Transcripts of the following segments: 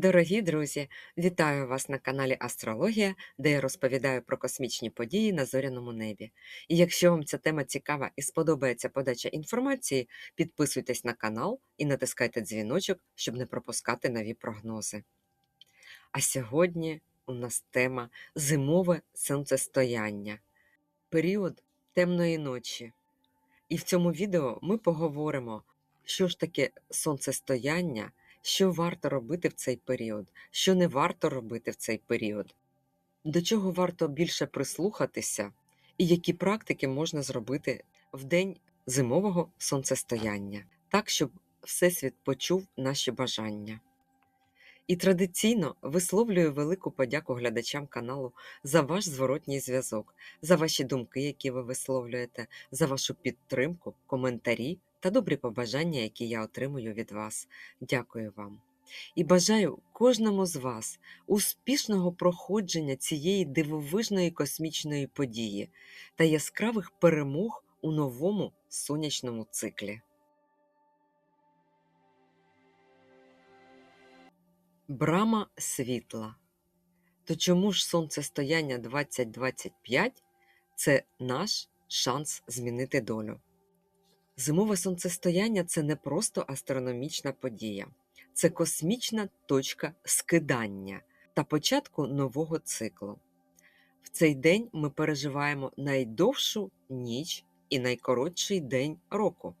Дорогі друзі, вітаю вас на каналі Астрологія, де я розповідаю про космічні події на зоряному небі. І якщо вам ця тема цікава і сподобається подача інформації, підписуйтесь на канал і натискайте дзвіночок, щоб не пропускати нові прогнози. А сьогодні у нас тема зимове сонцестояння, період темної ночі. І в цьому відео ми поговоримо, що ж таке сонцестояння що варто робити в цей період, що не варто робити в цей період, до чого варто більше прислухатися, і які практики можна зробити в день зимового сонцестояння, так, щоб Всесвіт почув наші бажання. І традиційно висловлюю велику подяку глядачам каналу за ваш зворотній зв'язок, за ваші думки, які ви висловлюєте, за вашу підтримку, коментарі та добрі побажання, які я отримую від вас. Дякую вам. І бажаю кожному з вас успішного проходження цієї дивовижної космічної події та яскравих перемог у новому сонячному циклі. Брама світла. То чому ж сонцестояння 2025 це наш шанс змінити долю? Зимове сонцестояння це не просто астрономічна подія, це космічна точка скидання та початку нового циклу. В цей день ми переживаємо найдовшу ніч і найкоротший день року,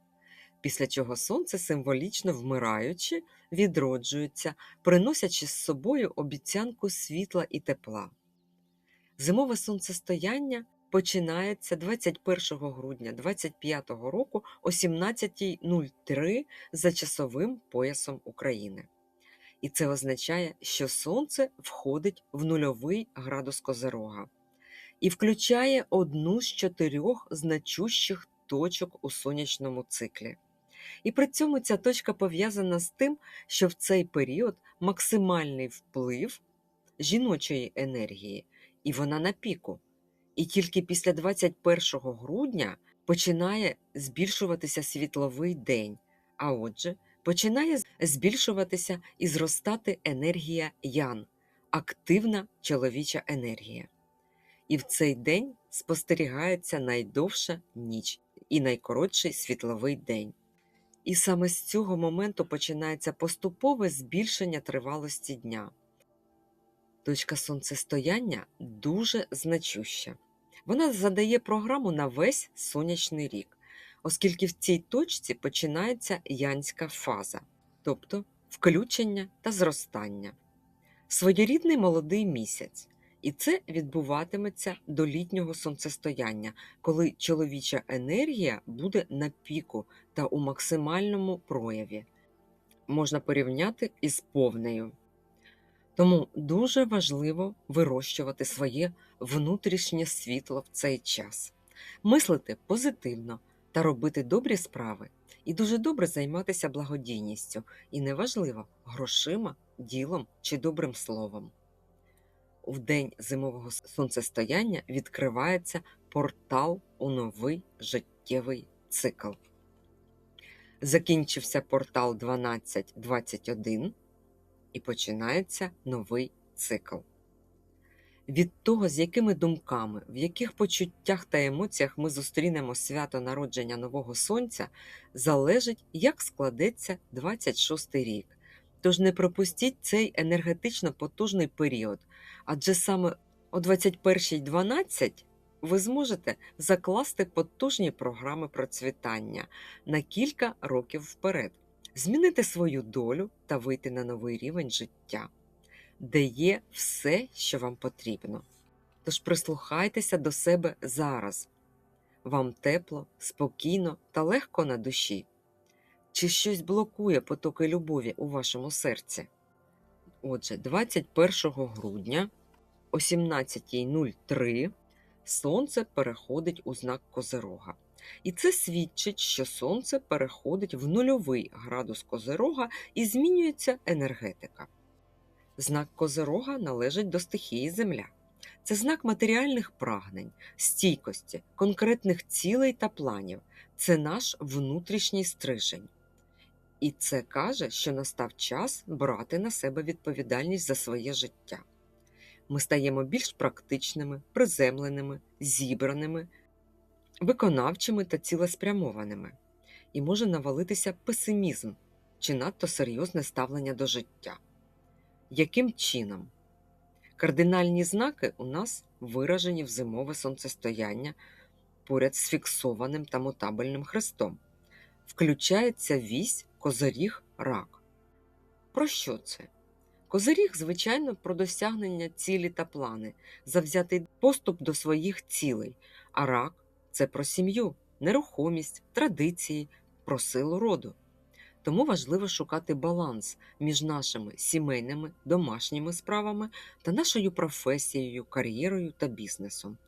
після чого сонце символічно вмираючи, відроджується, приносячи з собою обіцянку світла і тепла. Зимове сонцестояння починається 21 грудня 2025 року о 17.03 за часовим поясом України. І це означає, що Сонце входить в нульовий градус Козерога і включає одну з чотирьох значущих точок у сонячному циклі. І при цьому ця точка пов'язана з тим, що в цей період максимальний вплив жіночої енергії, і вона на піку. І тільки після 21 грудня починає збільшуватися світловий день, а отже, починає збільшуватися і зростати енергія ян, активна чоловіча енергія. І в цей день спостерігається найдовша ніч і найкоротший світловий день. І саме з цього моменту починається поступове збільшення тривалості дня. Точка сонцестояння дуже значуща. Вона задає програму на весь сонячний рік, оскільки в цій точці починається янська фаза, тобто включення та зростання, своєрідний молодий місяць. І це відбуватиметься до літнього сонцестояння, коли чоловіча енергія буде на піку та у максимальному прояві. Можна порівняти із повнею. Тому дуже важливо вирощувати своє внутрішнє світло в цей час, мислити позитивно та робити добрі справи, і дуже добре займатися благодійністю, і неважливо грошима, ділом чи добрим словом. У день зимового сонцестояння відкривається портал у новий життєвий цикл. Закінчився портал 1221 і починається новий цикл. Від того, з якими думками, в яких почуттях та емоціях ми зустрінемо свято народження нового сонця, залежить, як складеться 26-й рік. Тож не пропустіть цей енергетично потужний період, адже саме о 21.12 ви зможете закласти потужні програми процвітання на кілька років вперед змінити свою долю та вийти на новий рівень життя, де є все, що вам потрібно. Тож прислухайтеся до себе зараз. Вам тепло, спокійно та легко на душі. Чи щось блокує потоки любові у вашому серці? Отже, 21 грудня о 17.03 Сонце переходить у знак Козерога. І це свідчить, що Сонце переходить в нульовий градус Козирога і змінюється енергетика. Знак Козирога належить до стихії Земля. Це знак матеріальних прагнень, стійкості, конкретних цілей та планів. Це наш внутрішній стрижень. І це каже, що настав час брати на себе відповідальність за своє життя. Ми стаємо більш практичними, приземленими, зібраними, виконавчими та цілеспрямованими, і може навалитися песимізм чи надто серйозне ставлення до життя. Яким чином? Кардинальні знаки у нас виражені в зимове сонцестояння поряд з фіксованим та мутабельним хрестом. Включається вісь козиріг рак. Про що це? Козиріг, звичайно, про досягнення цілі та плани, завзятий поступ до своїх цілей, а рак це про сім'ю, нерухомість, традиції, про силу роду. Тому важливо шукати баланс між нашими сімейними, домашніми справами та нашою професією, кар'єрою та бізнесом.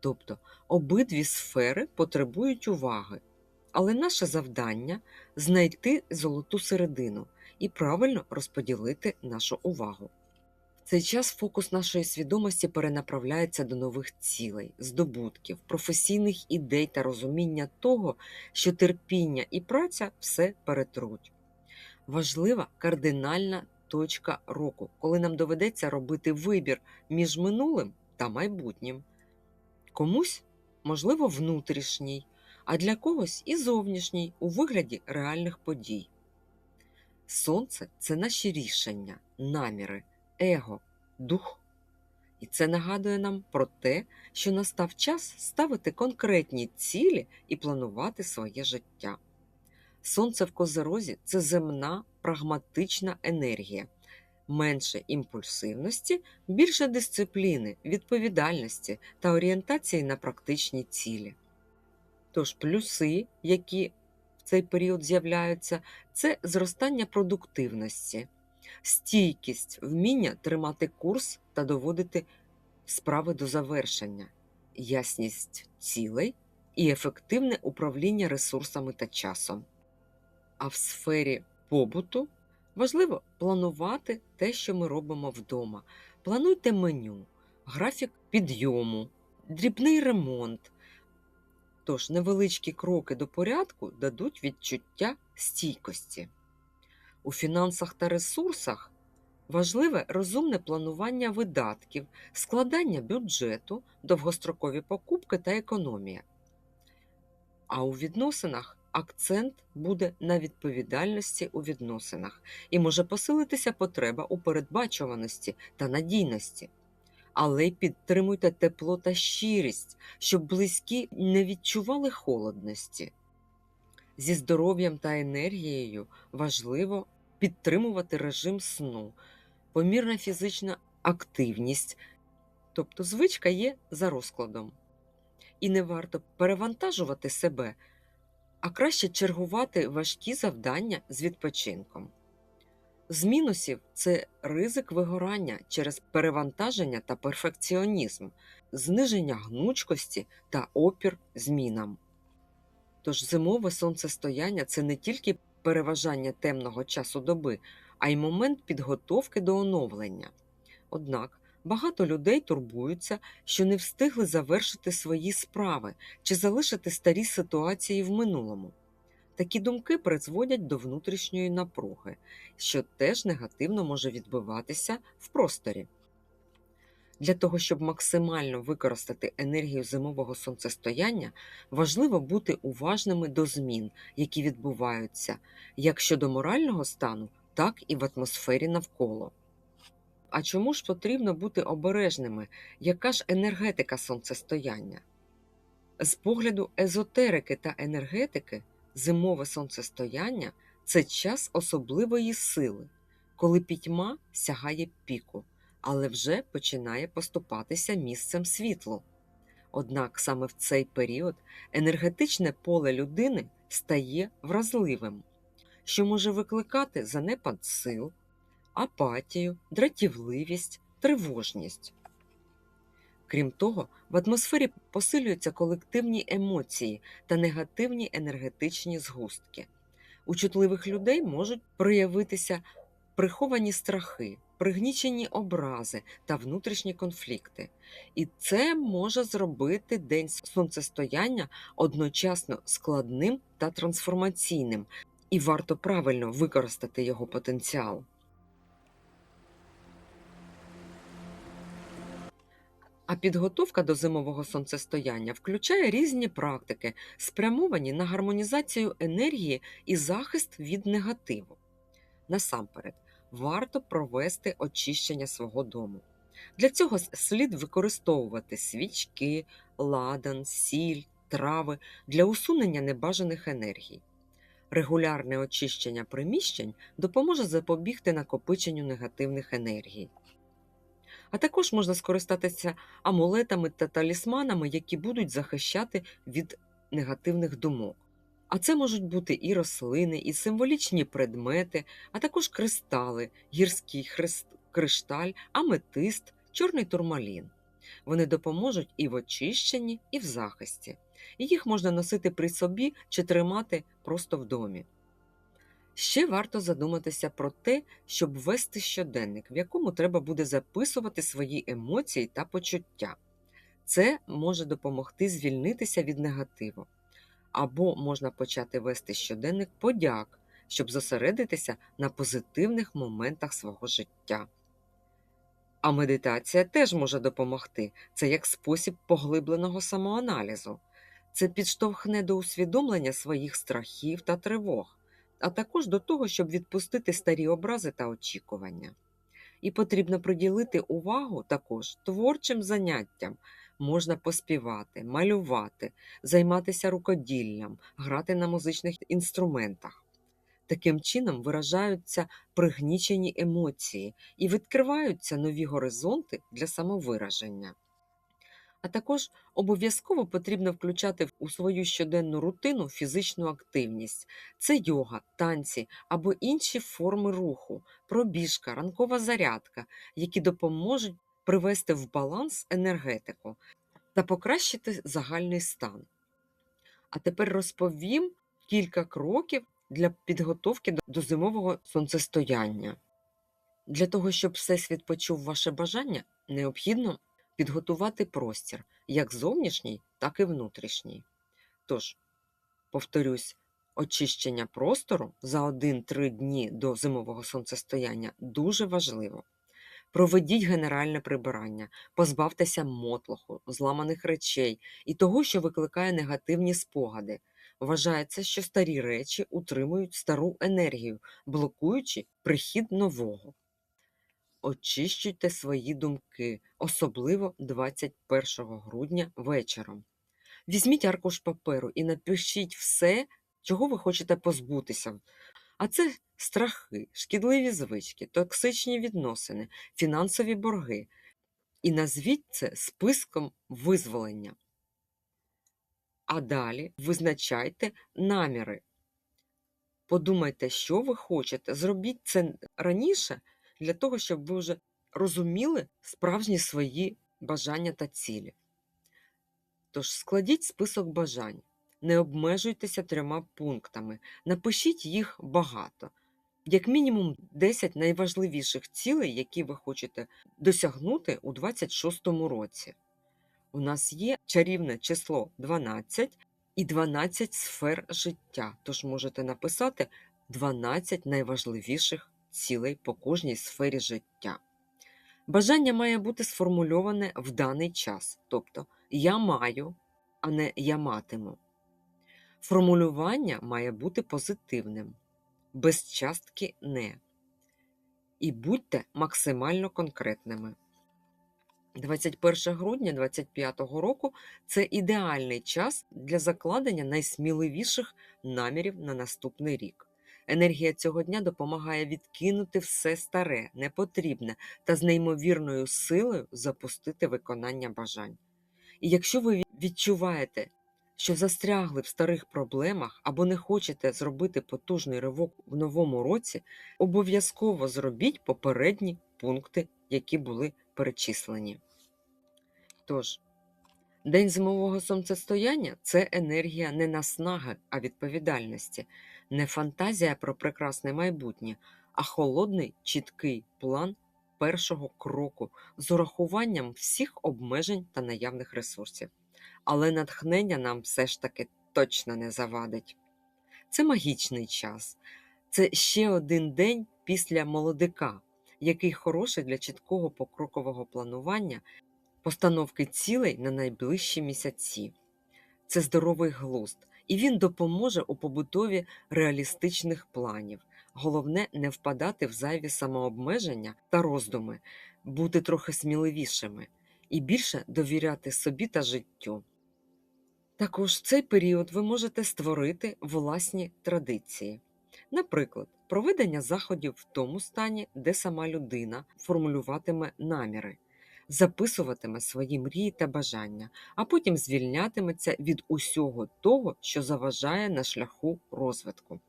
Тобто обидві сфери потребують уваги, але наше завдання знайти золоту середину і правильно розподілити нашу увагу. Цей час фокус нашої свідомості перенаправляється до нових цілей, здобутків, професійних ідей та розуміння того, що терпіння і праця все перетруть. Важлива кардинальна точка року, коли нам доведеться робити вибір між минулим та майбутнім. Комусь, можливо, внутрішній, а для когось і зовнішній у вигляді реальних подій. Сонце це наші рішення, наміри, его, дух. І це нагадує нам про те, що настав час ставити конкретні цілі і планувати своє життя. Сонце в козерозі це земна прагматична енергія, менше імпульсивності, більше дисципліни, відповідальності та орієнтації на практичні цілі. Тож плюси, які в цей період з'являються, це зростання продуктивності, стійкість, вміння тримати курс та доводити справи до завершення, ясність цілей і ефективне управління ресурсами та часом. А в сфері побуту важливо планувати те, що ми робимо вдома. Плануйте меню, графік підйому, дрібний ремонт. Тож невеличкі кроки до порядку дадуть відчуття стійкості. У фінансах та ресурсах важливе розумне планування видатків, складання бюджету, довгострокові покупки та економія. А у відносинах акцент буде на відповідальності у відносинах і може посилитися потреба у передбачуваності та надійності. Але й підтримуйте тепло та щирість, щоб близькі не відчували холодності. Зі здоров'ям та енергією важливо підтримувати режим сну, помірна фізична активність, тобто звичка є за розкладом. І не варто перевантажувати себе, а краще чергувати важкі завдання з відпочинком. З мінусів це ризик вигорання через перевантаження та перфекціонізм, зниження гнучкості та опір змінам. Тож зимове сонцестояння це не тільки переважання темного часу доби, а й момент підготовки до оновлення. Однак багато людей турбуються, що не встигли завершити свої справи чи залишити старі ситуації в минулому. Такі думки призводять до внутрішньої напруги, що теж негативно може відбиватися в просторі. Для того, щоб максимально використати енергію зимового сонцестояння, важливо бути уважними до змін, які відбуваються як щодо морального стану, так і в атмосфері навколо. А чому ж потрібно бути обережними, яка ж енергетика сонцестояння? З погляду езотерики та енергетики, зимове сонцестояння це час особливої сили, коли пітьма сягає піку але вже починає поступатися місцем світлу. Однак саме в цей період енергетичне поле людини стає вразливим, що може викликати занепад сил, апатію, дратівливість, тривожність. Крім того, в атмосфері посилюються колективні емоції та негативні енергетичні згустки. У чутливих людей можуть проявитися приховані страхи, пригнічені образи та внутрішні конфлікти. І це може зробити день сонцестояння одночасно складним та трансформаційним, і варто правильно використати його потенціал. А підготовка до зимового сонцестояння включає різні практики, спрямовані на гармонізацію енергії і захист від негативу. Насамперед, варто провести очищення свого дому. Для цього слід використовувати свічки, ладан, сіль, трави для усунення небажаних енергій. Регулярне очищення приміщень допоможе запобігти накопиченню негативних енергій. А також можна скористатися амулетами та талісманами, які будуть захищати від негативних думок. А це можуть бути і рослини, і символічні предмети, а також кристали, гірський хрест, кришталь, аметист, чорний турмалін. Вони допоможуть і в очищенні, і в захисті. Їх можна носити при собі чи тримати просто в домі. Ще варто задуматися про те, щоб вести щоденник, в якому треба буде записувати свої емоції та почуття. Це може допомогти звільнитися від негативу. Або можна почати вести щоденник подяк, щоб зосередитися на позитивних моментах свого життя. А медитація теж може допомогти. Це як спосіб поглибленого самоаналізу. Це підштовхне до усвідомлення своїх страхів та тривог, а також до того, щоб відпустити старі образи та очікування. І потрібно приділити увагу також творчим заняттям. Можна поспівати, малювати, займатися рукоділлям, грати на музичних інструментах. Таким чином виражаються пригнічені емоції і відкриваються нові горизонти для самовираження. А також обов'язково потрібно включати у свою щоденну рутину фізичну активність. Це йога, танці або інші форми руху, пробіжка, ранкова зарядка, які допоможуть привести в баланс енергетику та покращити загальний стан. А тепер розповім кілька кроків для підготовки до- зимового сонцестояння. Для того, щоб Всесвіт почув ваше бажання, необхідно підготувати простір як зовнішній, так і внутрішній. Тож, повторюсь, очищення простору за 1-3 дні до зимового сонцестояння дуже важливо. Проведіть генеральне прибирання, позбавтеся мотлоху, зламаних речей і того, що викликає негативні спогади. Вважається, що старі речі утримують стару енергію, блокуючи прихід нового. Очищуйте свої думки, особливо 21 грудня вечором. Візьміть аркуш паперу і напишіть все, чого ви хочете позбутися. А це страхи, шкідливі звички, токсичні відносини, фінансові борги. І назвіть це списком визволення. А далі визначайте наміри. Подумайте, що ви хочете. Зробіть це раніше для того, щоб ви вже розуміли справжні свої бажання та цілі. Тож складіть список бажань, не обмежуйтеся трьома пунктами, напишіть їх багато, як мінімум 10 найважливіших цілей, які ви хочете досягнути у 26-му році. У нас є чарівне число 12 і 12 сфер життя, тож можете написати 12 найважливіших цілей по кожній сфері життя. Бажання має бути сформульоване в даний час, тобто я маю, а не я матиму. Формулювання має бути позитивним, без частки не. І будьте максимально конкретними. 21 грудня 2025 року це ідеальний час для закладення найсміливіших намірів на наступний рік. Енергія цього дня допомагає відкинути все старе, непотрібне та з неймовірною силою запустити виконання бажань. І якщо ви відчуваєте, що застрягли в старих проблемах або не хочете зробити потужний ривок в новому році, обов'язково зробіть попередні пункти, які були перечислені. Тож, День зимового сонцестояння це енергія не наснаги, а відповідальності, не фантазія про прекрасне майбутнє, а холодний, чіткий план першого кроку з урахуванням всіх обмежень та наявних ресурсів. Але натхнення нам все ж таки точно не завадить. це магічний час. Це ще один день після молодика, який хороший для чіткого покрокового планування, постановки цілей на найближчі місяці. Це здоровий глузд, і він допоможе у побудові реалістичних планів. Головне не впадати в зайві самообмеження та роздуми, бути трохи сміливішими і більше довіряти собі та життю. Також в цей період ви можете створити власні традиції. Наприклад, проведення заходів в тому стані, де сама людина формулюватиме наміри, записуватиме свої мрії та бажання, а потім звільнятиметься від усього того, що заважає на шляху розвитку.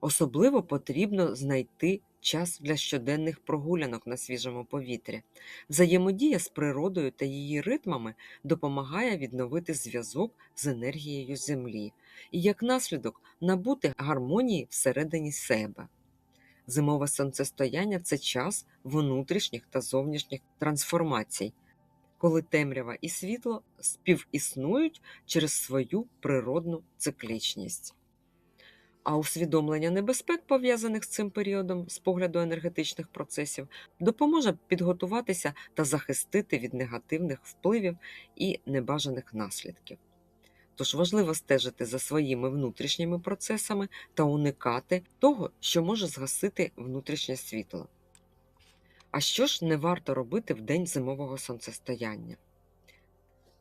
Особливо потрібно знайти час для щоденних прогулянок на свіжому повітрі. Взаємодія з природою та її ритмами допомагає відновити зв'язок з енергією Землі і, як наслідок, набути гармонії всередині себе. Зимове сонцестояння це час внутрішніх та зовнішніх трансформацій, коли темрява і світло співіснують через свою природну циклічність. А усвідомлення небезпек, пов'язаних з цим періодом з погляду енергетичних процесів, допоможе підготуватися та захистити від негативних впливів і небажаних наслідків. Тож важливо стежити за своїми внутрішніми процесами та уникати того, що може згасити внутрішнє світло. А що ж не варто робити в день зимового сонцестояння?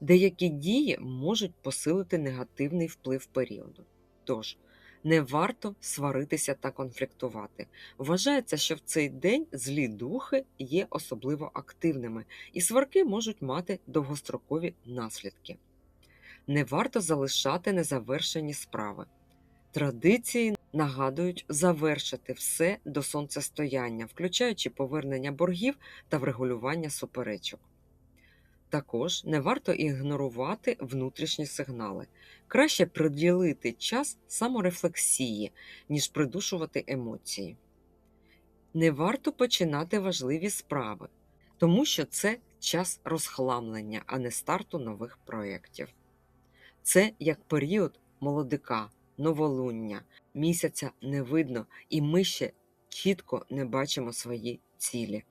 Деякі дії можуть посилити негативний вплив періоду. Тож, не варто сваритися та конфліктувати. Вважається, що в цей день злі духи є особливо активними, і сварки можуть мати довгострокові наслідки. Не варто залишати незавершені справи. Традиції нагадують завершити все до сонцестояння, включаючи повернення боргів та врегулювання суперечок. Також не варто ігнорувати внутрішні сигнали. Краще приділити час саморефлексії, ніж придушувати емоції. Не варто починати важливі справи, тому що це час розхламлення, а не старту нових проєктів. Це як період молодика, новолуння, місяця не видно, і ми ще чітко не бачимо свої цілі.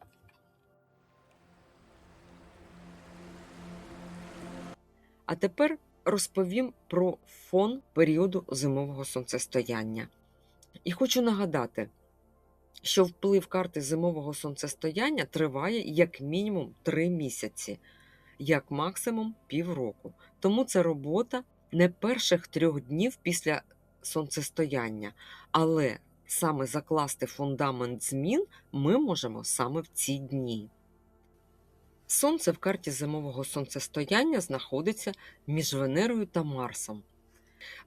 А тепер розповім про фон періоду зимового сонцестояння. І хочу нагадати, що вплив карти зимового сонцестояння триває як мінімум 3 місяці, як максимум півроку. Тому це робота не перших трьох днів після сонцестояння, але саме закласти фундамент змін ми можемо саме в ці дні. Сонце в карті зимового сонцестояння знаходиться між Венерою та Марсом.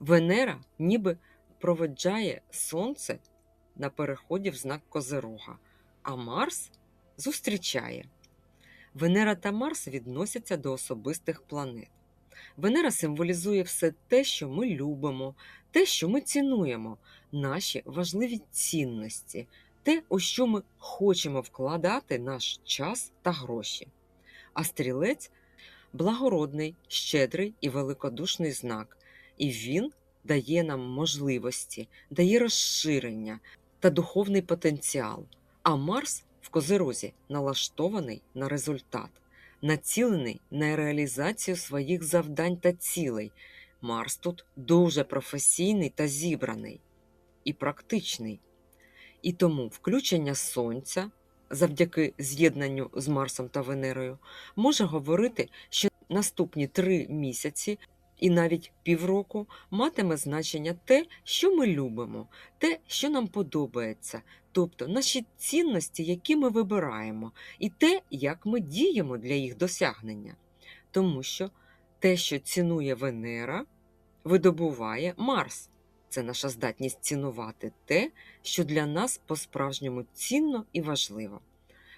Венера ніби проведжає Сонце на переході в знак Козирога, а Марс зустрічає. Венера та Марс відносяться до особистих планет. Венера символізує все те, що ми любимо, те, що ми цінуємо, наші важливі цінності, те, у що ми хочемо вкладати наш час та гроші а стрілець благородний, щедрий і великодушний знак, і він дає нам можливості, дає розширення та духовний потенціал. А Марс в Козирозі налаштований на результат, націлений на реалізацію своїх завдань та цілей. Марс тут дуже професійний та зібраний і практичний. І тому включення Сонця завдяки з'єднанню з Марсом та Венерою, може говорити, що наступні три місяці і навіть півроку матиме значення те, що ми любимо, те, що нам подобається, тобто наші цінності, які ми вибираємо, і те, як ми діємо для їх досягнення. Тому що те, що цінує Венера, видобуває Марс. Це наша здатність цінувати те, що для нас по-справжньому цінно і важливо.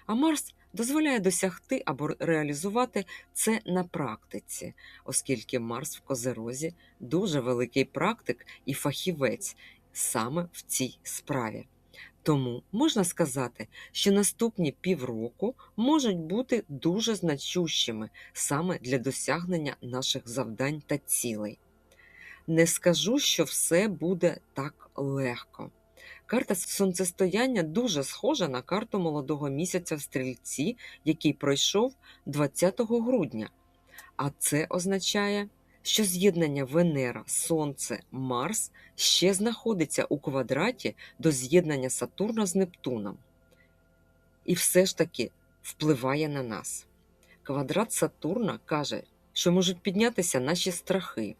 А Марс дозволяє досягти або реалізувати це на практиці, оскільки Марс в Козерозі дуже великий практик і фахівець саме в цій справі. Тому можна сказати, що наступні півроку можуть бути дуже значущими саме для досягнення наших завдань та цілей. Не скажу, що все буде так легко. Карта сонцестояння дуже схожа на карту молодого місяця в стрільці, який пройшов 20 грудня. А це означає, що з'єднання Венера, Сонце, Марс ще знаходиться у квадраті до з'єднання Сатурна з Нептуном. І все ж таки впливає на нас. Квадрат Сатурна каже, що можуть піднятися наші страхи,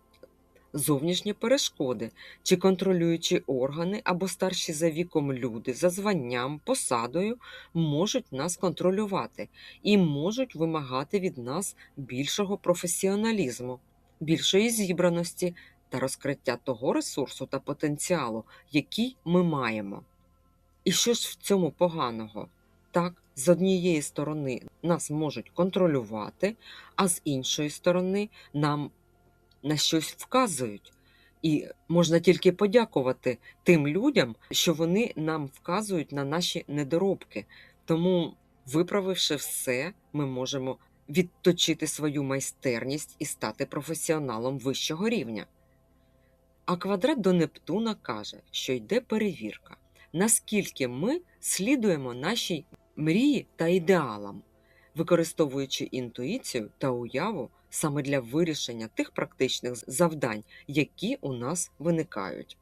зовнішні перешкоди чи контролюючі органи або старші за віком люди за званням, посадою можуть нас контролювати і можуть вимагати від нас більшого професіоналізму, більшої зібраності та розкриття того ресурсу та потенціалу, який ми маємо. І що ж в цьому поганого? Так, з однієї сторони нас можуть контролювати, а з іншої сторони нам на щось вказують. І можна тільки подякувати тим людям, що вони нам вказують на наші недоробки. Тому, виправивши все, ми можемо відточити свою майстерність і стати професіоналом вищого рівня. А квадрат до Нептуна каже, що йде перевірка, наскільки ми слідуємо нашій мрії та ідеалам, використовуючи інтуїцію та уяву саме для вирішення тих практичних завдань, які у нас виникають.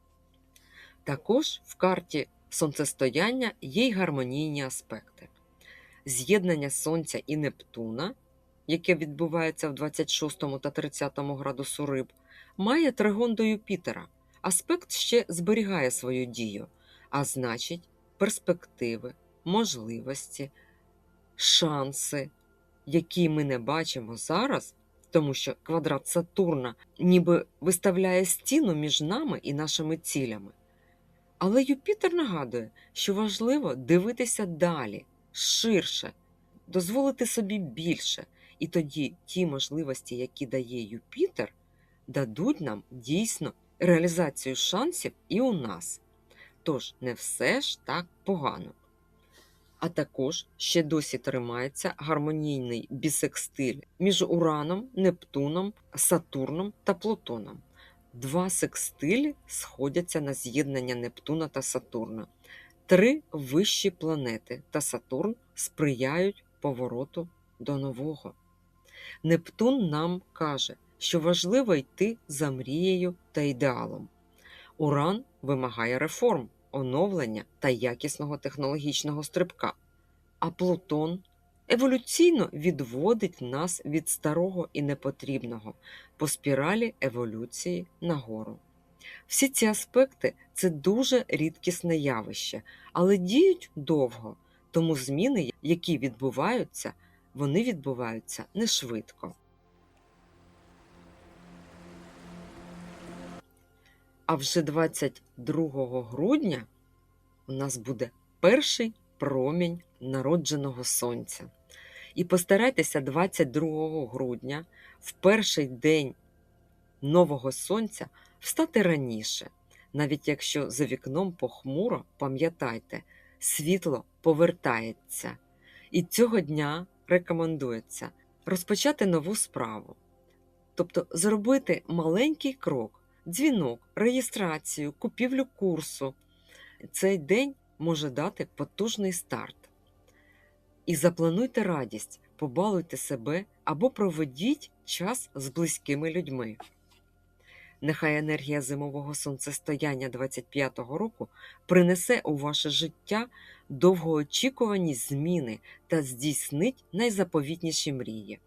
Також в карті сонцестояння є й гармонійні аспекти. З'єднання Сонця і Нептуна, яке відбувається в 26 та 30 градусу риб, має тригон до Юпітера. Аспект ще зберігає свою дію, а значить, перспективи, можливості, шанси, які ми не бачимо зараз, тому що квадрат Сатурна ніби виставляє стіну між нами і нашими цілями. Але Юпітер нагадує, що важливо дивитися далі, ширше, дозволити собі більше, і тоді ті можливості, які дає Юпітер, дадуть нам дійсно реалізацію шансів і у нас. Тож не все ж так погано. А також ще досі тримається гармонійний бісекстиль між Ураном, Нептуном, Сатурном та Плутоном. Два секстилі сходяться на з'єднання Нептуна та Сатурна. Три вищі планети та Сатурн сприяють повороту до нового. Нептун нам каже, що важливо йти за мрією та ідеалом. Уран вимагає реформ оновлення та якісного технологічного стрибка. А Плутон еволюційно відводить нас від старого і непотрібного по спіралі еволюції нагору. Всі ці аспекти це дуже рідкісне явище, але діють довго, тому зміни, які відбуваються, вони відбуваються не швидко. А вже 22 грудня у нас буде перший промінь народженого сонця. І постарайтеся 22 грудня, в перший день нового сонця, встати раніше. Навіть якщо за вікном похмуро, пам'ятайте, світло повертається. І цього дня рекомендується розпочати нову справу. Тобто зробити маленький крок дзвінок, реєстрацію, купівлю курсу. Цей день може дати потужний старт. І заплануйте радість, побалуйте себе або проведіть час з близькими людьми. Нехай енергія зимового сонцестояння 25-го року принесе у ваше життя довгоочікувані зміни та здійснить найзаповітніші мрії.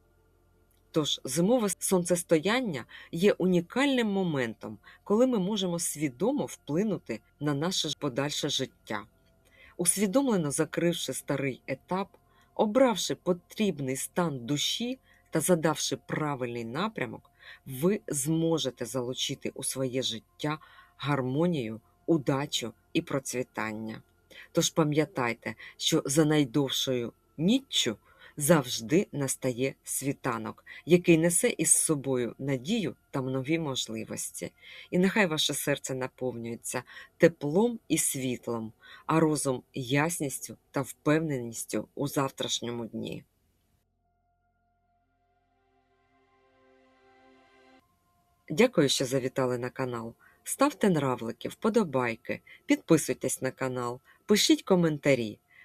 Тож зимове сонцестояння є унікальним моментом, коли ми можемо свідомо вплинути на наше подальше життя. Усвідомлено закривши старий етап, обравши потрібний стан душі та задавши правильний напрямок, ви зможете залучити у своє життя гармонію, удачу і процвітання. Тож пам'ятайте, що за найдовшою ніччю завжди настає світанок, який несе із собою надію та нові можливості. І нехай ваше серце наповнюється теплом і світлом, а розум ясністю та впевненістю у завтрашньому дні. Дякую, що завітали на канал. Ставте нравлики, вподобайки, підписуйтесь на канал, пишіть коментарі,